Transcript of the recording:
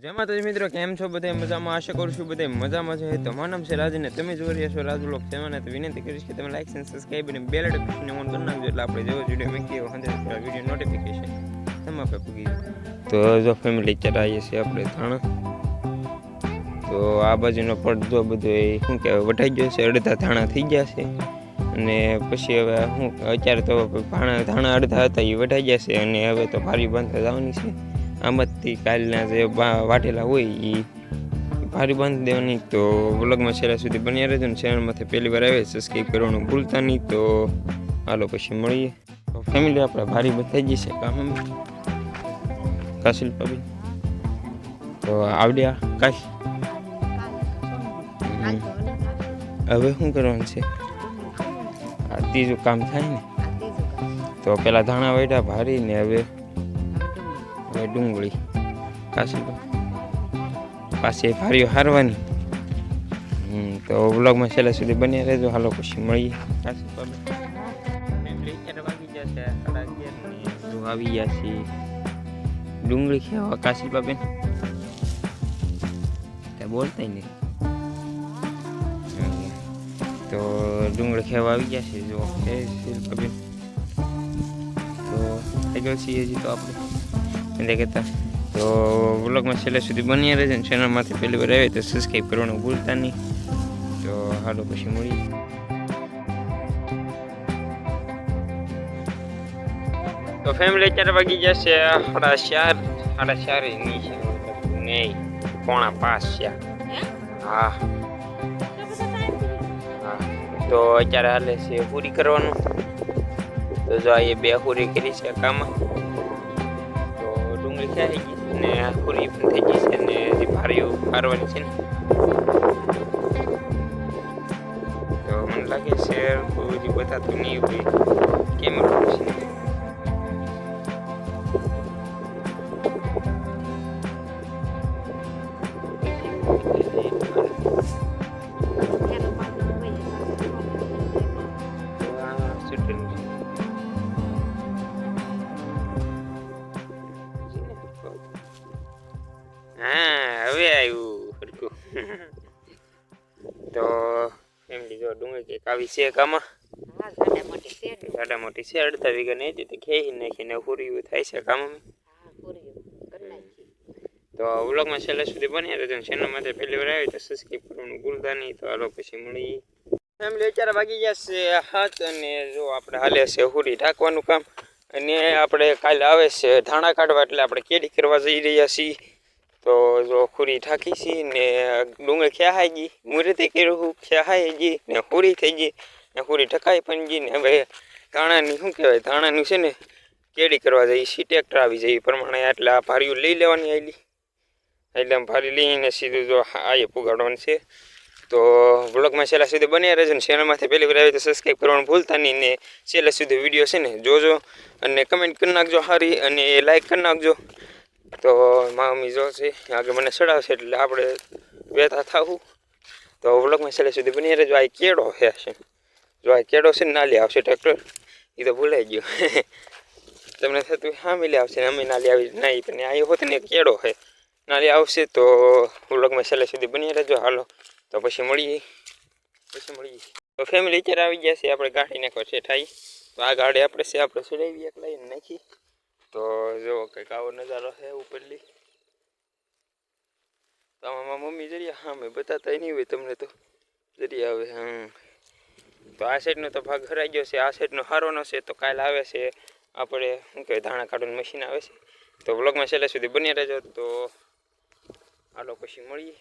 જેમાં તો મિત્રો, કેમ છો બધા? મજામાં? આશા કરું છું બધા મજામાં છે. તો મારું નામ છે રાજને તમે જોઈ રહ્યા છો રાજુ લોક તેમને વિનંતી કરીશ કે તમે લાઈક અને સબસ્ક્રાઈબ અને બેલ નોટિફિકેશન ઓન કરી નાખજો એટલે આપણે જેવો વીડિયો કહેવાય હંડ્રેડ વીડિયો નોટિફિકેશન તમે આપણે પૂગી તો જો ફેમિલી અત્યારે છીએ આપણે થાણા તો આ બાજુનો પડદો બધો એ શું કહેવાય વટાઈ ગયો છે. અડધા ધાણા થઈ ગયા છે. અને પછી હવે હું અત્યારે તો ભાણા, ધાણા અડધા હતા, એ વટાઈ ગયા છે. અને હવે તો ભારી બંધ જવાની છે. આમાંથી કાલના જે વાઢેલા વાટેલા હોય એ ભારી બાંધી દેવાની. તો વ્લોગમાં છેલ્લા સુધી બન્યા રહેજો ને ચેનલમાંથી પહેલી વાર આવે સબસ્ક્રાઈબ કરવાનું ભૂલતા નહીં. તો હાલો પછી મળીએ. તો ફેમિલી આપણે ભારી બતાવી જશે કામ કાશિલ ભાભી તો આવડ્યા કાશ. હવે શું કરવાનું છે? આ ત્રીજું કામ થાય ને. તો પેલા ધાણા વાટ્યા ભારી ને હવે હવે ડુંગળી કાશી પાછી ભારીઓ હારવાની. હમ, તો વ્લોગમાં છેલ્લા સુધી બન્યા રહેજો. હાલો પછી મળીએ. આવી ગયા છે ડુંગળી ખેવા કાશી બાબેન? કઈ બોલતા નહીં. તો ડુંગળી ખેવા આવી ગયા છે? જો એ શિલ્પાબેન તો આગળ છીએ હજી તો આપણે. એને કહેતા તો વ્લોગમાં છેલ્લે સુધી બની રહેશે ને ચેનલમાંથી પહેલી વાર આવે તો સબસ્ક્રાઈબ કરવાનું ભૂલતા નહીં. તો હાલો પછી મળીએ. તો ફેમિલી અત્યારે વાગી જશે સાડા ચાર સાડા ચાર નહીં છે. નહીં પોણા પાંચ છે. હા? તો અત્યારે હાલે છે પૂરી કરવાનું. તો જો આ બે પૂરી કરી છે કામમાં. ડુંગળી ખાઈ ગઈ છે ને આ પૂરી પણ થઈ ગઈ છે ને હજી ભારીઓ પારવાની છે તો મને લાગે છે બહુ હજી બતાતું નહીં હોય કેમ છે હા, હવે આવ્યું સરખું તો ફેમિલી જો ડુંગળી કંઈક આવી છે કામાં ગાડા મોટી છે, અડધા વીઘા નહીં હતી તો ખેઈ નાખીને પૂર્યું થાય છે કામમાં. તો વ્લોગમાં છેલ્લે સુધી બન્યા રહેજો ચેનલ માટે પહેલી વાર આવી તો સબસ્ક્રાઈબ કરવાનું ભૂલતા તો હાલો પછી મળી ફેમિલી અત્યારે વાગી જશે હાથ અને જો આપણે હાલે છે હુરી ઢાંકવાનું કામ. અને આપણે કાલે આવે છે ધાણા કાઢવા, એટલે આપણે કેડી કરવા જઈ રહ્યા છીએ. તો જો ખુરી ઠાકી છીએ ને ડુંગળી ખ્યાહાઈ ગઈ? મુહૂર્તે કર્યું ખ્યાહાઈ ગઈ? ને ખુરી થઈ ગઈ. ને ખુરી ઠકાઈ પણ ગઈ ને હવે ધાણાની શું કહેવાય? ધાણાનું છે ને કેડી કરવા જઈએ સી ટ્રેક્ટર આવી એ પ્રમાણે. એટલે આ ભારીઓ લઈ લેવાની આવેલી એટલે આમ ભારી લઈને સીધું જો આ પુગાડવાનું છે. તો બ્લોગમાં છેલ્લા સુધી બન્યા રહેજો ને ચેનલમાંથી પહેલી વાર આવી તો સબસ્ક્રાઈબ કરવાનું ભૂલતા નહીં ને છેલ્લા સુધી વીડિયો છે ને જોજો અને કમેન્ટ કરી નાખજો સારી અને લાઈક કરી નાખજો. તો મમ્મી જો છે આગળ મને ચડાવશે એટલે આપણે બેઠા થાવું તો વ્લોગમાં છેલ્લે સુધી બની રહેજો. આ કેળો છે. છે જો આ કેળો છે ને નાલી આવશે ટ્રેક્ટર. એ તો ભૂલાઈ ગયું. તમને થતું હા, મિલી આવશે ને અમે નાલી આવી નહીં પણ આ હોત ને કેળો છે. નાલી આવશે તો વ્લોગમાં છેલ્લે સુધી બની રહેજો. હાલો, તો પછી મળીએ. પછી મળીએ. તો ફેમિલી અત્યારે આવી ગયા છે. આપણે ગાડી નાખો છે ઠાઈ તો આ ગાડી આપણે છે, આપણે ચડાવી એક લઈને નાખી. તો જો કંઈક આવો નજારો છે ઉપરલી તો આમાં મમ્મી જરી હા મેં બતાતા નહીં હોય તમને તો. જરી આવે, હમ. તો આ સાઈડનો તો ભાગ હરાઈ ગયો છે, આ સાઈડનો હારોનો છે, તો કાલ આવે છે. આપણે શું કહેવાય, ધાણા કાઢવાનું મશીન આવે છે. તો બ્લોગમાં છેલ્લે સુધી બની રહેજો, તો હાલો પછી મળીએ.